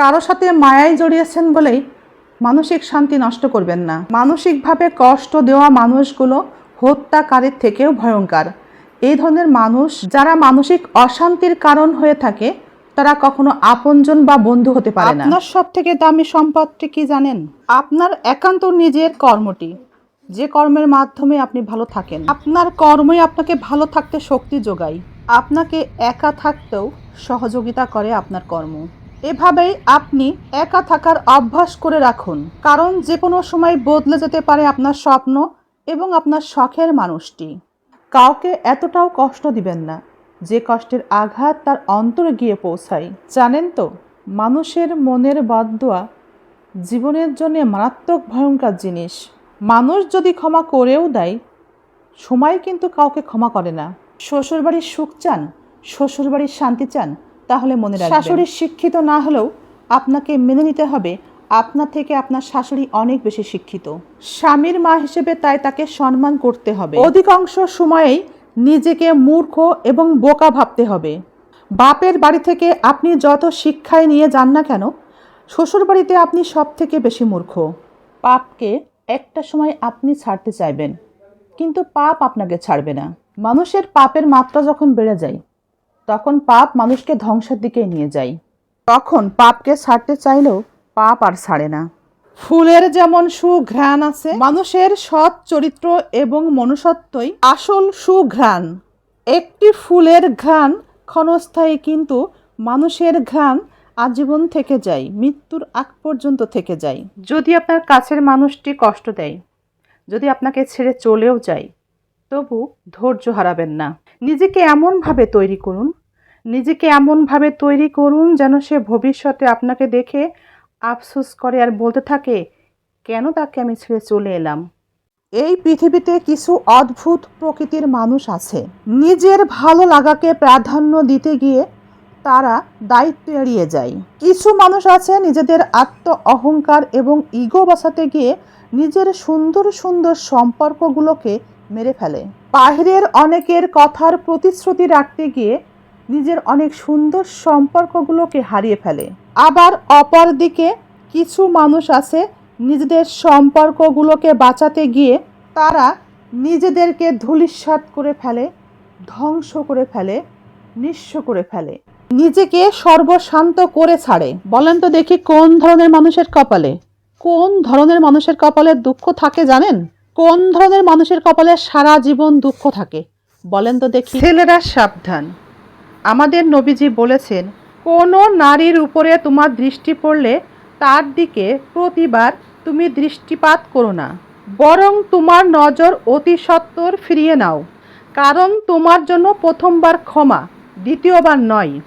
কারও সাথে মায়ায় জড়িয়েছেন বলেই মানসিক শান্তি নষ্ট করবেন না। মানসিকভাবে কষ্ট দেওয়া মানুষগুলো হত্যাকারীর থেকেও ভয়ঙ্কর। এই ধরনের মানুষ যারা মানসিক অশান্তির কারণ হয়ে থাকে, তারা কখনো আপনজন বা বন্ধু হতে পারে না। আপনার সব থেকে দামি সম্পদটি কি জানেন? আপনার একান্ত নিজের কর্মটি। যে কর্মের মাধ্যমে আপনি ভালো থাকেন। আপনার কর্মই আপনাকে ভালো থাকতে শক্তি যোগায়। আপনাকে একা থাকতেও সহযোগিতা করে আপনার কর্ম। এভাবেই আপনি একা থাকার অভ্যাস করে রাখুন। কারণ যে কোনো সময় বদলে যেতে পারে আপনার স্বপ্ন এবং আপনার শখের মানুষটি। কাউকে এতটাও কষ্ট দিবেন না। যে কষ্টের আঘাত তার অন্তরে গিয়ে পৌঁছায়। জানেন তো, মানুষের মনের বদদোয়া জীবনের জন্য মারাত্মক ভয়ঙ্কর জিনিস। মানুষ যদি ক্ষমা করেও দেয়, সময় কিন্তু কাউকে ক্ষমা করে না। শ্বশুরবাড়ির সুখ চান, শ্বশুরবাড়ির শান্তি চান তাহলে মনে রাখবেন। শাশুড়ি শিক্ষিত না হলেও আপনাকে মেনে নিতে হবে আপনার থেকে আপনার শাশুড়ি অনেক বেশি শিক্ষিত। স্বামীর মা হিসেবে তাই তাকে সম্মান করতে হবে। অধিকাংশ সময়েই নিজেকে মূর্খ এবং বোকা ভাবতে হবে। বাপের বাড়ি থেকে আপনি যত শিক্ষায় নিয়ে যান না কেন শ্বশুর বাড়িতে আপনি সব থেকে বেশি মূর্খ। পাপকে একটা সময় আপনি ছাড়তে চাইবেন কিন্তু পাপ আপনাকে ছাড়বে না। মানুষের পাপের মাত্রা যখন বেড়ে যায় তখন পাপ মানুষকে ধ্বংসের দিকে নিয়ে যায়। তখন পাপকে ছাড়তে চাইলেও পাপ আর ছাড়ে না। ফুলের যেমন সুঘ্রাণ আছে মানুষের সৎ চরিত্র এবং মনুষ্যত্বই আসল সুঘ্রাণ। একটি ফুলের ঘ্রাণ ক্ষণস্থায়ী কিন্তু মানুষের ঘ্রাণ আজীবন থেকে যায় মৃত্যুর আগ পর্যন্ত থেকে যায়। যদি আপনার কাছের মানুষটি কষ্ট দেয় যদি আপনাকে ছেড়ে চলেও যায় তবু ধৈর্য হারাবেন না। নিজেকে এমনভাবে তৈরি করুন, নিজেকে এমনভাবে তৈরি করুন যেন সে ভবিষ্যতে আপনাকে দেখে আফসোস করে আর বলতে থাকে, কেন তাকে আমি ছেড়ে চলে এলাম? এই পৃথিবীতে কিছু অদ্ভুত প্রকৃতির মানুষ আছে। নিজের ভালো লাগাকে প্রাধান্য দিতে গিয়ে তারা দায়িত্ব এড়িয়ে যায়। কিছু মানুষ আছে নিজেদের আত্ম অহংকার এবং ইগো বাঁচাতে গিয়ে নিজের সুন্দর সুন্দর সম্পর্কগুলোকে মেরে ফেলে। বাহিরের অনেকের কথার প্রতিশ্রুতি রাখতে গিয়ে নিজের অনেক সুন্দর সম্পর্কগুলোকে হারিয়ে ফেলে। আবার অপরদিকে কিছু মানুষ আছে নিজেদের সম্পর্কগুলোকে বাঁচাতে গিয়ে তারা নিজেদেরকে ধূলিসাৎ করে ফেলে, ধ্বংস করে ফেলে, নিঃস্ব করে ফেলে। নিজেকে সর্বশান্ত করে ছাড়ে। বলেন তো দেখি কোন ধরনের মানুষের কপালে, কোন ধরনের মানুষের কপালে দুঃখ থাকে জানেন? কোন ধরনের মানুষের কপালে সারা জীবন দুঃখ থাকে? বলেন তো দেখি। ছেলেরা সাবধান। আমাদের নবীজি বলেছেন, কোনো নারীর উপরে তোমার দৃষ্টি পড়লে তার দিকে প্রতিবার তুমি দৃষ্টিপাত করো না। বরং তোমার নজর অতি সত্বর ফিরিয়ে নাও। কারণ তোমার জন্য প্রথমবার ক্ষমা, দ্বিতীয়বার নয়।